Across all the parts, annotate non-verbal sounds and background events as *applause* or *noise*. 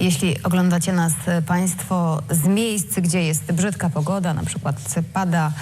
Jeśli oglądacie nas e, Państwo z miejsc, gdzie jest brzydka pogoda, na przykład pada,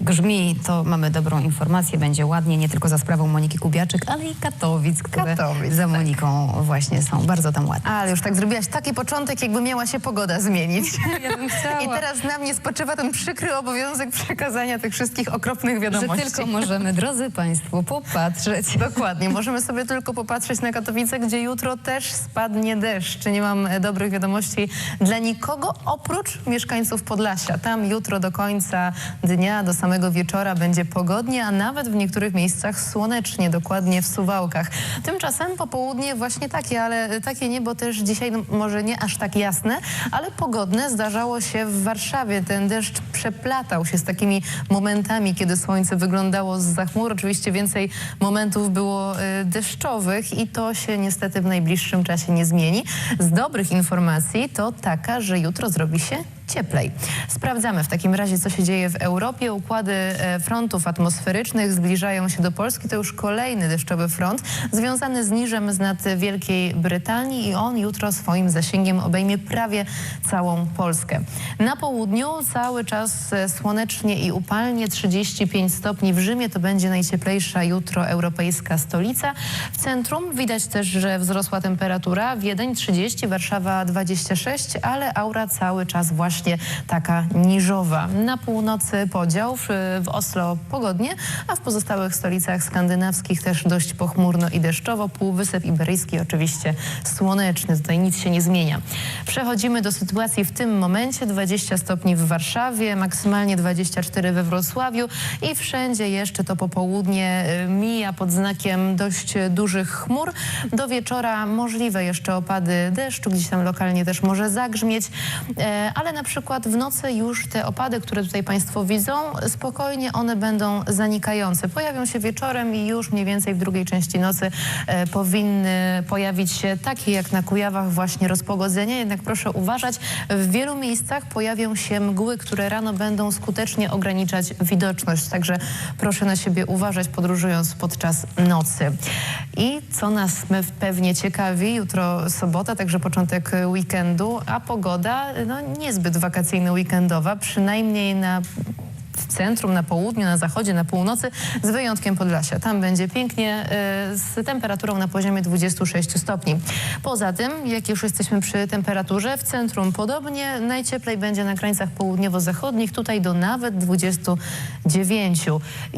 grzmi, to mamy dobrą informację, będzie ładnie, nie tylko za sprawą Moniki Kubiaczyk, ale i Katowic, które Katowic, za tak. Moniką właśnie są bardzo tam ładne. Ale już tak zrobiłaś taki początek, jakby miała się pogoda zmienić. *laughs* Ja bym chciała. I teraz na mnie spoczywa ten przykry obowiązek przekazania tych wszystkich okropnych Że wiadomości. tylko możemy, drodzy Państwo, popatrzeć. Dokładnie. Możemy sobie tylko popatrzeć na Katowice, gdzie jutro też spadnie deszcz. Nie mam e, dobrych wiadomości dla nikogo oprócz mieszkańców Podlasia. Tam jutro do końca dnia, do samego wieczora będzie pogodnie, a nawet w niektórych miejscach słonecznie, dokładnie w Suwałkach. Tymczasem popołudnie właśnie takie, ale takie niebo też dzisiaj no, może nie aż tak jasne, ale pogodne zdarzało się w Warszawie. Ten deszcz przeplatał się z takimi momentami, kiedy słońce wyglądało z chmur. Oczywiście więcej momentów było y, deszczowych i to się niestety w najbliższym czasie nie zmieni. Z dobrych informacji to taka, że jutro zrobi się cieplej. Sprawdzamy w takim razie, co się dzieje w Europie. Układy e, frontów atmosferycznych zbliżają się do Polski. To już kolejny deszczowy front związany z niżem z nad Wielkiej Brytanii i on jutro swoim zasięgiem obejmie prawie całą Polskę. Na południu cały czas e, słonecznie i upalnie 35 stopni w Rzymie. To będzie najcieplejsza jutro europejska stolica. W centrum widać też, że wzrosła temperatura. Wiedeń 30, Warszawa 26, ale aura cały czas właśnie taka niżowa. Na północy podział, w, w Oslo pogodnie, a w pozostałych stolicach skandynawskich też dość pochmurno i deszczowo. Półwysep Iberyjski oczywiście słoneczny, tutaj nic się nie zmienia. Przechodzimy do sytuacji w tym momencie. 20 stopni w Warszawie, maksymalnie 24 we Wrocławiu i wszędzie jeszcze to popołudnie y, mija pod znakiem dość dużych chmur. Do wieczora możliwe jeszcze opady deszczu, gdzieś tam lokalnie też może zagrzmieć, e, ale na przykład w nocy już te opady, które tutaj Państwo widzą, spokojnie one będą zanikające. Pojawią się wieczorem i już mniej więcej w drugiej części nocy e, powinny pojawić się takie jak na Kujawach właśnie rozpogodzenia. Jednak proszę uważać, w wielu miejscach pojawią się mgły, które rano będą skutecznie ograniczać widoczność. Także proszę na siebie uważać podróżując podczas nocy. I co nas pewnie ciekawi, jutro sobota, także początek weekendu, a pogoda no, niezbyt wakacyjno-weekendowa, przynajmniej na centrum, na południu, na zachodzie, na północy, z wyjątkiem Podlasia. Tam będzie pięknie e, z temperaturą na poziomie 26 stopni. Poza tym, jak już jesteśmy przy temperaturze, w centrum podobnie, najcieplej będzie na krańcach południowo-zachodnich, tutaj do nawet 29.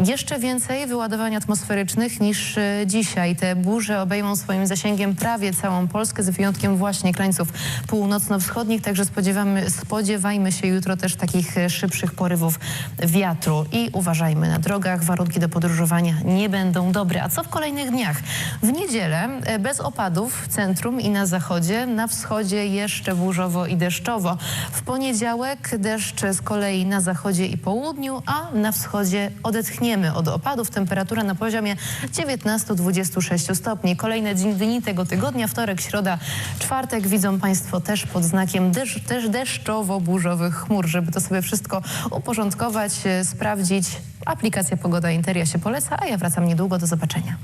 Jeszcze więcej wyładowań atmosferycznych niż e, dzisiaj. Te burze obejmą swoim zasięgiem prawie całą Polskę, z wyjątkiem właśnie krańców północno-wschodnich, także spodziewamy, spodziewajmy się jutro też takich e, szybszych porywów wiatru i uważajmy na drogach. Warunki do podróżowania nie będą dobre. A co w kolejnych dniach? W niedzielę e, bez opadów w centrum i na zachodzie, na wschodzie jeszcze burzowo i deszczowo. W poniedziałek deszcz z kolei na zachodzie i południu, a na wschodzie odetchniemy od opadów. Temperatura na poziomie 19-26 stopni. Kolejne dni, tego tygodnia, wtorek, środa, czwartek widzą Państwo też pod znakiem deszcz, też deszczowo-burzowych chmur. Żeby to sobie wszystko uporządkować, sprawdzić, aplikacja Pogoda Interia się poleca, a ja wracam niedługo. Do zobaczenia.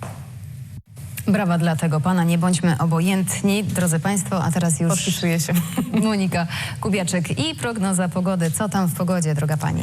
Brawa dla tego pana, nie bądźmy obojętni, drodzy Państwo, a teraz już Podpisuję się. *laughs* Monika Kubiaczek i prognoza pogody. Co tam w pogodzie, droga pani?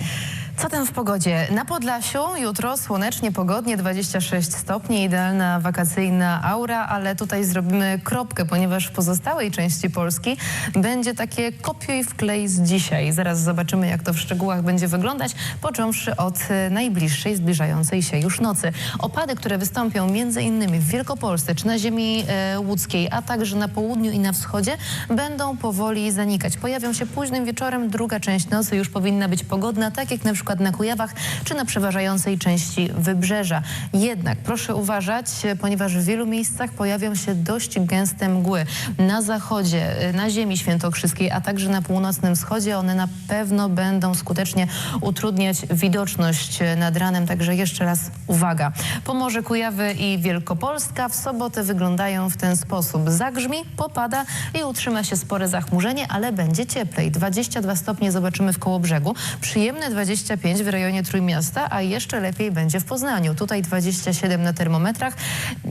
Co tam w pogodzie? Na Podlasiu jutro słonecznie, pogodnie, 26 stopni, idealna wakacyjna aura, ale tutaj zrobimy kropkę, ponieważ w pozostałej części Polski będzie takie kopiuj wklej z dzisiaj. Zaraz zobaczymy, jak to w szczegółach będzie wyglądać, począwszy od najbliższej, zbliżającej się już nocy. Opady, które wystąpią między innymi w Wielkopolsce czy na ziemi e, łódzkiej, a także na południu i na wschodzie, będą powoli zanikać. Pojawią się późnym wieczorem, druga część nocy już powinna być pogodna, tak jak na przykład na Kujawach czy na przeważającej części wybrzeża. Jednak proszę uważać, ponieważ w wielu miejscach pojawią się dość gęste mgły. Na zachodzie, na ziemi świętokrzyskiej, a także na północnym wschodzie one na pewno będą skutecznie utrudniać widoczność nad ranem. Także jeszcze raz uwaga. Pomorze, Kujawy i Wielkopolska w sobotę wyglądają w ten sposób. Zagrzmi, popada i utrzyma się spore zachmurzenie, ale będzie cieplej. 22 stopnie zobaczymy w Kołobrzegu. Przyjemne 20 25 w rejonie Trójmiasta, a jeszcze lepiej będzie w Poznaniu. Tutaj 27 na termometrach.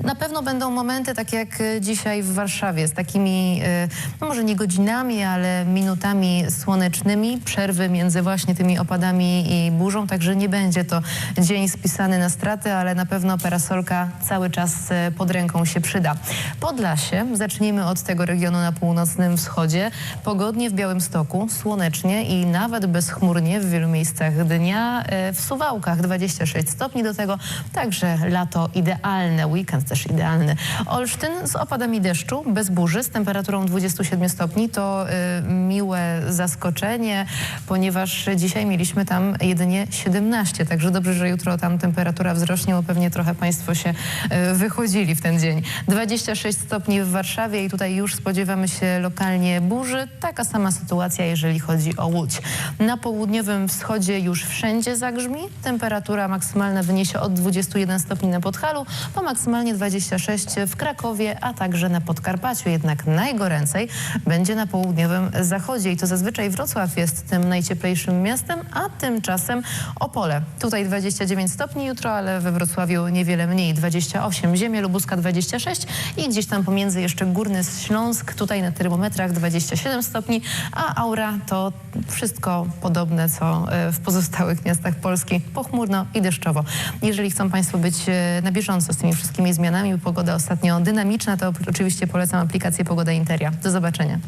Na pewno będą momenty, tak jak e, dzisiaj w Warszawie, z takimi, e, no może nie godzinami, ale minutami słonecznymi, przerwy między właśnie tymi opadami i burzą, także nie będzie to dzień spisany na straty, ale na pewno parasolka cały czas e, pod ręką się przyda. Podlasie, zacznijmy od tego regionu na północnym wschodzie. Pogodnie w Białymstoku, słonecznie i nawet bezchmurnie w wielu miejscach dnia. E, W Suwałkach 26 stopni do tego, także lato idealne, weekend też idealny. Olsztyn z opadami deszczu, bez burzy, z temperaturą 27 stopni. To e, miłe zaskoczenie, ponieważ dzisiaj mieliśmy tam jedynie 17, także dobrze, że jutro tam temperatura wzrośnie, bo pewnie trochę Państwo się e, wychodzili w ten dzień. 26 stopni w Warszawie i tutaj już spodziewamy się lokalnie burzy. Taka sama sytuacja, jeżeli chodzi o Łódź. Na południowym wschodzie już wszędzie zagrzmi. Temperatura maksymalna wyniesie od 21 stopni na Podhalu, po maksymalnie 26 w Krakowie, a także na Podkarpaciu. Jednak najgoręcej będzie na południowym zachodzie i to zazwyczaj Wrocław jest tym najcieplejszym miastem, a tymczasem Opole. Tutaj 29 stopni jutro, ale we Wrocławiu niewiele mniej, 28. Ziemia Lubuska 26 i gdzieś tam pomiędzy jeszcze Górny Śląsk, tutaj na termometrach 27 stopni, a aura to wszystko podobne, co e, w pozostałych miastach Polski, pochmurno i deszczowo. Jeżeli chcą Państwo być e, na bieżąco z tymi wszystkimi zmianami, pogoda ostatnio dynamiczna, to oczywiście polecam aplikację Pogoda Interia. Do zobaczenia.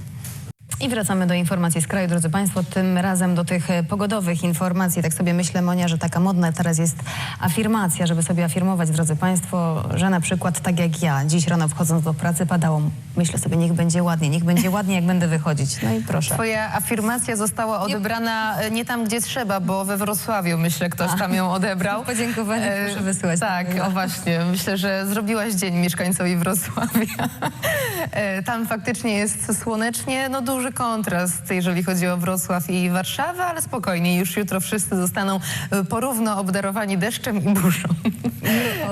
I wracamy do informacji z kraju, drodzy Państwo, tym razem do tych e, pogodowych informacji. Tak sobie myślę, Monia, że taka modna teraz jest afirmacja, żeby sobie afirmować, drodzy Państwo, że na przykład tak jak ja, dziś rano wchodząc do pracy padało, myślę sobie, niech będzie ładnie, niech będzie ładnie, jak będę wychodzić. No i proszę. Twoja afirmacja została odebrana e, nie tam, gdzie trzeba, bo we Wrocławiu, myślę, ktoś tam ją odebrał. *laughs* Podziękowanie E, proszę wysyłać. Tak, o właśnie. Myślę, że zrobiłaś dzień mieszkańcowi Wrocławia. *laughs* Tam faktycznie jest słonecznie, no duży kontrast, jeżeli chodzi o Wrocław i Warszawę, ale spokojnie, już jutro wszyscy zostaną e, porówno obdarowani deszczem i burzą.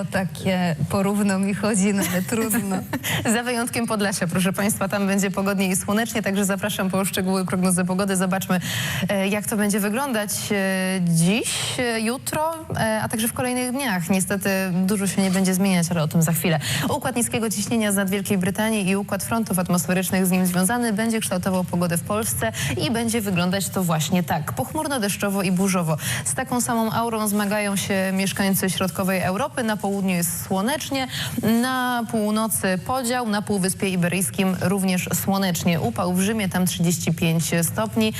O takie porówno mi chodzi, no ale trudno. *laughs* Za wyjątkiem Podlasia, proszę Państwa, tam będzie pogodnie i słonecznie, także zapraszam po szczegóły prognozy pogody. Zobaczmy, e, jak to będzie wyglądać e, dziś, e, jutro, a także w kolejnych dniach. Niestety dużo się nie będzie zmieniać, ale o tym za chwilę. Układ niskiego ciśnienia z nad Wielkiej Brytanii i układ frontów atmosferycznych z nim związany będzie kształtował pogodę w Polsce i będzie wyglądać to właśnie tak. Pochmurno, deszczowo i burzowo. Z taką samą aurą zmagają się mieszkańcy środkowej Europy. Na południu jest słonecznie, na północy podział, na Półwyspie Iberyjskim również słonecznie. Upał w Rzymie, tam 35 stopni.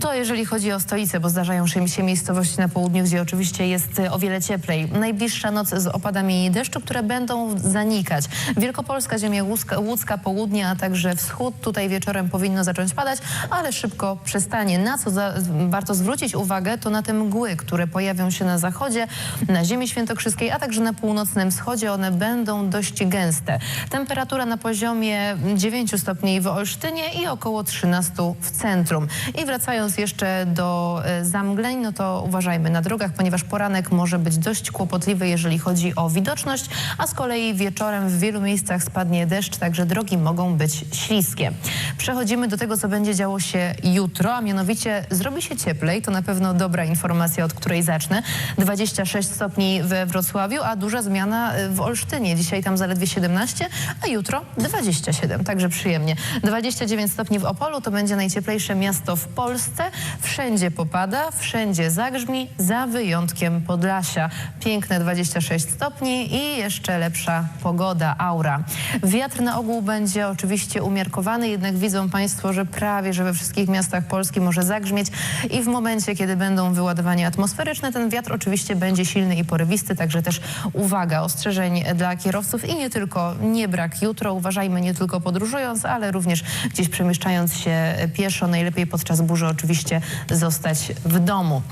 To jeżeli chodzi o stolicę, bo zdarzają się miejscowości na południu, gdzie oczywiście jest o wiele cieplej. Najbliższa noc z opadami deszczu, które będą zanikać. Wielkopolska, ziemia łódzka, łódzka południe, a także wschód. Tutaj wieczorem powinno zacząć padać, ale szybko przestanie. Na co za, warto zwrócić uwagę, to na te mgły, które pojawią się na zachodzie, na ziemi świętokrzyskiej, a także na północnym wschodzie. One będą dość gęste. Temperatura na poziomie 9 stopni w Olsztynie i około 13 w centrum. I wracając jeszcze do e, zamgleń, no to uważajmy na drogach, ponieważ poranek może być dość kłopotliwy, jeżeli chodzi o widoczność, a z kolei wieczorem w wielu miejscach spadnie deszcz, także drogi mogą być śliskie. Przechodzimy do tego, co będzie działo się jutro, a mianowicie zrobi się cieplej. To na pewno dobra informacja, od której zacznę. 26 stopni we Wrocławiu, a duża zmiana y, w Olsztynie. Dzisiaj tam zaledwie 17, a jutro 27, także przyjemnie. 29 stopni w Opolu to będzie najcieplejsze miasto w Polsce. Wszędzie popada, wszędzie zagrzmi, za wyjątkiem Podlasia. Piękne 26 stopni i jeszcze lepsza pogoda, aura. Wiatr na ogół będzie oczywiście umiarkowany, jednak widzą Państwo, że prawie, że we wszystkich miastach Polski może zagrzmieć i w momencie, kiedy będą wyładowania atmosferyczne, ten wiatr oczywiście będzie silny i porywisty, także też uwaga, ostrzeżeń dla kierowców i nie tylko, nie brak jutro, uważajmy nie tylko podróżując, ale również gdzieś przemieszczając się pieszo, najlepiej podczas burzy oczywiście zostać w domu.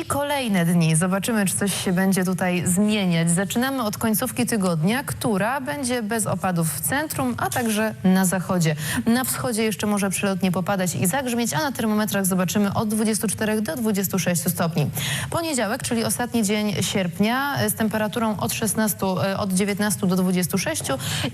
I kolejne dni. Zobaczymy, czy coś się będzie tutaj zmieniać. Zaczynamy od końcówki tygodnia, która będzie bez opadów w centrum, a także na zachodzie. Na wschodzie jeszcze może przelotnie popadać i zagrzmieć, a na termometrach zobaczymy od 24 do 26 stopni. Poniedziałek, czyli ostatni dzień sierpnia e, z temperaturą od 16, e, od 19 do 26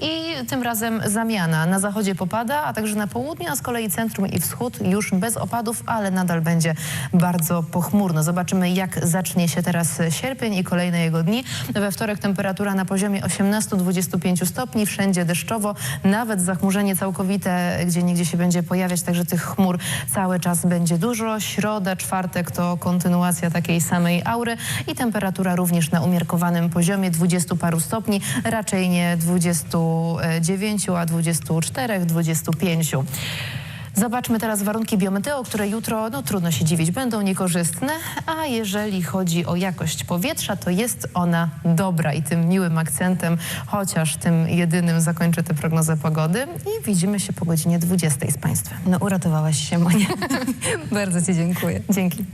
i tym razem zamiana. Na zachodzie popada, a także na południu, a z kolei centrum i wschód już bez opadów, ale nadal będzie bardzo pochmurno. Zobaczymy Zobaczymy, jak zacznie się teraz sierpień i kolejne jego dni. We wtorek temperatura na poziomie 18-25 stopni, wszędzie deszczowo, nawet zachmurzenie całkowite, gdzie niegdzie się będzie pojawiać, także tych chmur cały czas będzie dużo. Środa, czwartek to kontynuacja takiej samej aury i temperatura również na umiarkowanym poziomie 20 paru stopni, raczej nie 29, a 24, 25. Zobaczmy teraz warunki biometeo, które jutro, no trudno się dziwić, będą niekorzystne, a jeżeli chodzi o jakość powietrza, to jest ona dobra i tym miłym akcentem, chociaż tym jedynym zakończę tę prognozę pogody i widzimy się po godzinie 20 z Państwem. No uratowałaś się, Monia. *laughs* Bardzo Ci dziękuję. Dzięki.